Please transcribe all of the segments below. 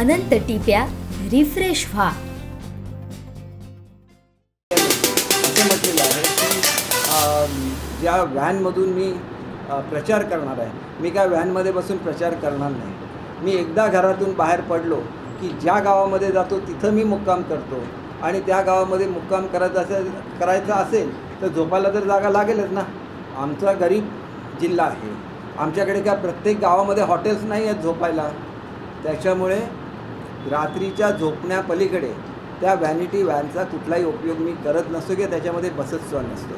अनंत टिप्या refresh व्हा. असे म्हटलेलं आहे की ज्या व्हॅनमधून मी प्रचार करणार आहे मी काय व्हॅनमध्ये बसून प्रचार करणार नाही. मी एकदा घरातून बाहेर पडलो की ज्या गावामध्ये जातो तिथं मी मुक्काम करतो आणि त्या गावामध्ये मुक्काम करायचं असेल करायचा असेल तर झोपायला तर जागा लागेलच ना. आमचा गरीब जिल्हा आहे. आमच्याकडे काय प्रत्येक गावामध्ये हॉटेल्स नाही आहेत झोपायला. त्याच्यामुळे रात्रीच्या झोपण्यापलीकडे त्या व्हॅनिटी व्हॅनचा कुठलाही उपयोग मी करत नसतो किंवा त्याच्यामध्ये बसत सुद्धा नसतो.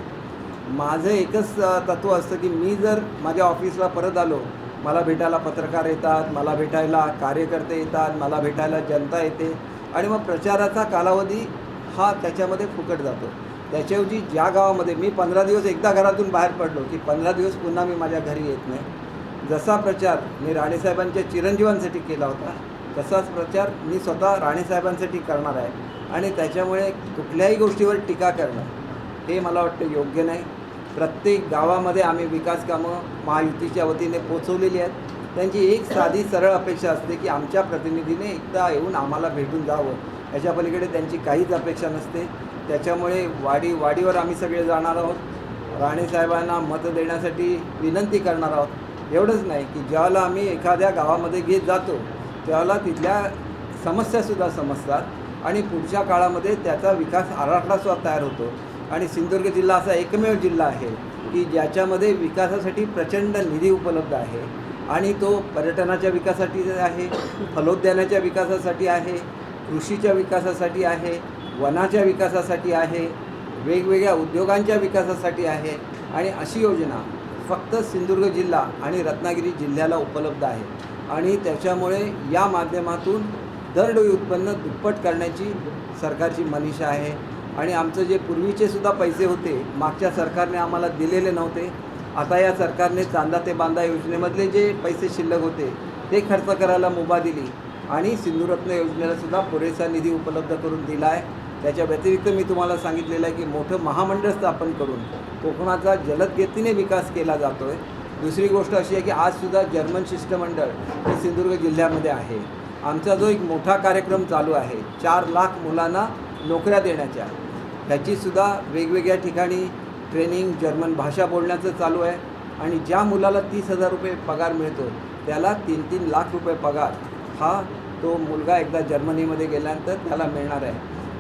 माझं एकच तत्त्व असतं की मी जर माझ्या ऑफिसला परत आलो मला भेटायला पत्रकार येतात मला भेटायला कार्यकर्ते येतात मला भेटायला जनता येते आणि मग प्रचाराचा कालावधी हा त्याच्यामध्ये फुकट जातो. त्याच्याऐवजी ज्या गावामध्ये मी पंधरा दिवस एकदा घरातून बाहेर पडलो की पंधरा दिवस पुन्हा मी माझ्या घरी येत नाही. जसा प्रचार मी राणेसाहेबांच्या चिरंजीवांसाठी केला होता तसाच प्रचार मी स्वतः राणेसाहेबांसाठी करणार आहे. आणि त्याच्यामुळे कुठल्याही गोष्टीवर टीका करणं हे मला वाटतं योग्य नाही. प्रत्येक गावामध्ये आम्ही विकास कामं महायुतीच्या वतीने पोचवलेली आहेत. त्यांची एक साधी सरळ अपेक्षा असते की आमच्या प्रतिनिधीने एकदा येऊन आम्हाला भेटून जावं. याच्या पलीकडे त्यांची काहीच अपेक्षा नसते. त्याच्यामुळे वाडी वाडीवर आम्ही सगळे जाणार आहोत. राणेसाहेबांना मत देण्यासाठी विनंती करणार आहोत. एवढंच नाही की ज्याला आम्ही एखाद्या गावामध्ये घेत जातो त्याला तिथल्या समस्यासुद्धा समजतात आणि पुढच्या काळामध्ये त्याचा विकास आराखडासुद्धा तयार होतो. आणि सिंधुदुर्ग जिल्हा असा एकमेव जिल्हा आहे की ज्याच्यामध्ये विकासासाठी प्रचंड निधी उपलब्ध आहे आणि तो पर्यटनाच्या विकासासाठी आहे फलोद्यानाच्या विकासासाठी आहे कृषीच्या विकासासाठी आहे वनाच्या विकासासाठी आहे वेगवेगळ्या उद्योगांच्या विकासासाठी आहे आणि अशी योजना फक्त सिंधुदुर्ग जिल्हा आणि रत्नागिरी जिल्ह्याला उपलब्ध आहे. आणि त्याच्यामुळे या माध्यमातून दरडोई उत्पन्न दुप्पट करण्याची सरकारची मनीषा आहे. आणि आमचं जे पूर्वीचे सुद्धा पैसे होते मागच्या सरकारने आम्हाला दिलेले नव्हते. आता या सरकारने चांदा ते बांधा योजनेमधले जे पैसे शिल्लक होते ते खर्च करायला मुभा दिली. आणि सिंधुरत्न योजनेला सुद्धा पुरेसा निधी उपलब्ध करून दिला आहे. त्याच्या व्यतिरिक्त मी तुम्हाला सांगितलेलं आहे की मोठं महामंडळ स्थापन करून कोकणाचा जलद गतीने विकास केला जातो आहे दुसरी गोष्ट अशी आहे की आजसुद्धा जर्मन शिष्टमंडळ हे सिंधुदुर्ग जिल्ह्यामध्ये आहे. आमचा जो एक मोठा कार्यक्रम चालू आहे चार लाख मुलांना नोकऱ्या देण्याच्या ह्याचीसुद्धा वेगवेगळ्या ठिकाणी ट्रेनिंग जर्मन भाषा बोलण्याचं चालू आहे आणि ज्या मुलाला तीस हजार रुपये पगार मिळतो त्याला तीन तीन लाख रुपये पगार हा तो मुलगा एकदा जर्मनीमध्ये गेल्यानंतर त्याला मिळणार आहे.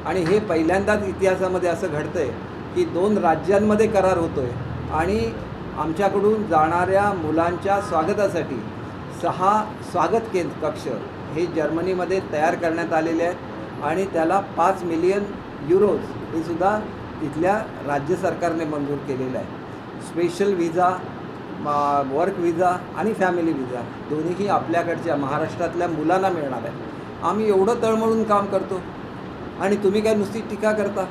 आणि हे पहिल्यांदाच इतिहासामध्ये असं घडतं आहे की दोन राज्यांमध्ये करार होतो आहे आणि आमच्याकडून जाणाऱ्या मुलांच्या स्वागतासाठी सहा स्वागत केंद्र कक्ष हे जर्मनीमध्ये तयार करण्यात आलेले आहेत आणि त्याला पाच मिलियन युरोज हे सुद्धा तिथल्या राज्य सरकारने मंजूर केलेलं आहे. स्पेशल विजा वर्क विजा आणि फॅमिली विजा दोन्हीही आपल्याकडच्या महाराष्ट्रातल्या मुलांना मिळणार आहे आम्ही एवढं तळमळून काम करतो. आणि तुम्ही काय नुसती टीका करता?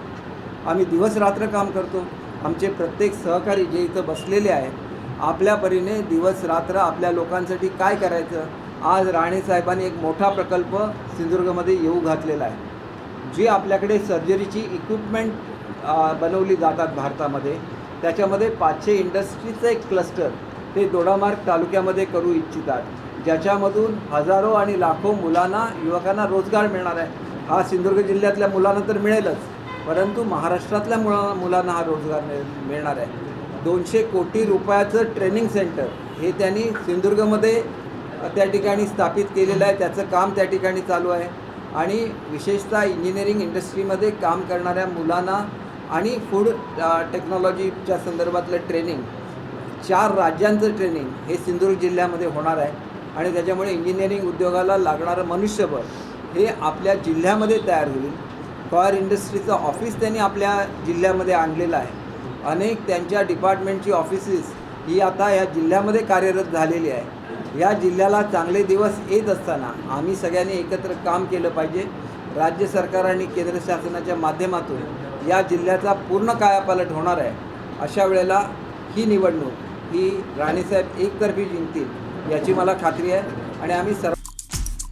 आम्ही दिवस रात्र काम करतो. आमचे प्रत्येक सहकारी जे इथं बसलेले आहेत आपल्या परीने दिवस रात्र आपल्या लोकांसाठी काय करायचं? आज राणेसाहेबांनी एक मोठा प्रकल्प सिंधुदुर्गमध्ये येऊ घातलेला आहे. जी आपल्याकडे सर्जरीची इक्विपमेंट बनवली जातात भारतामध्ये त्याच्यामध्ये पाचशे इंडस्ट्रीचं एक क्लस्टर ते दोडामार्ग तालुक्यामध्ये करू इच्छितात. ज्याच्यामधून हजारो आणि लाखो मुलांना युवकांना रोजगार मिळणार आहे. हा सिंधुदुर्ग जिल्ह्यातल्या मुलांना तर मिळेलच. परंतु महाराष्ट्रातल्या मुला मुलांना हा रोजगार मिळ मिळणार आहे. दोनशे कोटी रुपयाचं ट्रेनिंग सेंटर हे त्यांनी सिंधुदुर्गमध्ये त्या ठिकाणी स्थापित केलेलं आहे. त्याचं काम त्या ठिकाणी चालू आहे. आणि विशेषतः इंजिनिअरिंग इंडस्ट्रीमध्ये काम करणाऱ्या मुलांना आणि फूड टेक्नॉलॉजीच्या संदर्भातलं ट्रेनिंग चार राज्यांचं ट्रेनिंग हे सिंधुदुर्ग जिल्ह्यामध्ये होणार आहे. आणि त्याच्यामुळे इंजिनिअरिंग उद्योगाला लागणारं मनुष्यबळ हे आपल्या जिल्ह्यामध्ये तयार होईल. कॉयर इंडस्ट्रीचं ऑफिस त्यांनी आपल्या जिल्ह्यामध्ये आणलेलं आहे. अनेक त्यांच्या डिपार्टमेंटची ऑफिसेस ही आता या जिल्ह्यामध्ये कार्यरत झालेली आहे. या जिल्ह्याला चांगले दिवस येत असताना आम्ही सगळ्यांनी एकत्र काम केलं पाहिजे. राज्य सरकार आणि केंद्र शासनाच्या माध्यमातून या जिल्ह्याचा पूर्ण कायापालट होणार आहे. अशा वेळेला ही निवडणूक ही राणेसाहेब एकतर्फी जिंकतील याची मला खात्री आहे. आणि आम्ही सर्व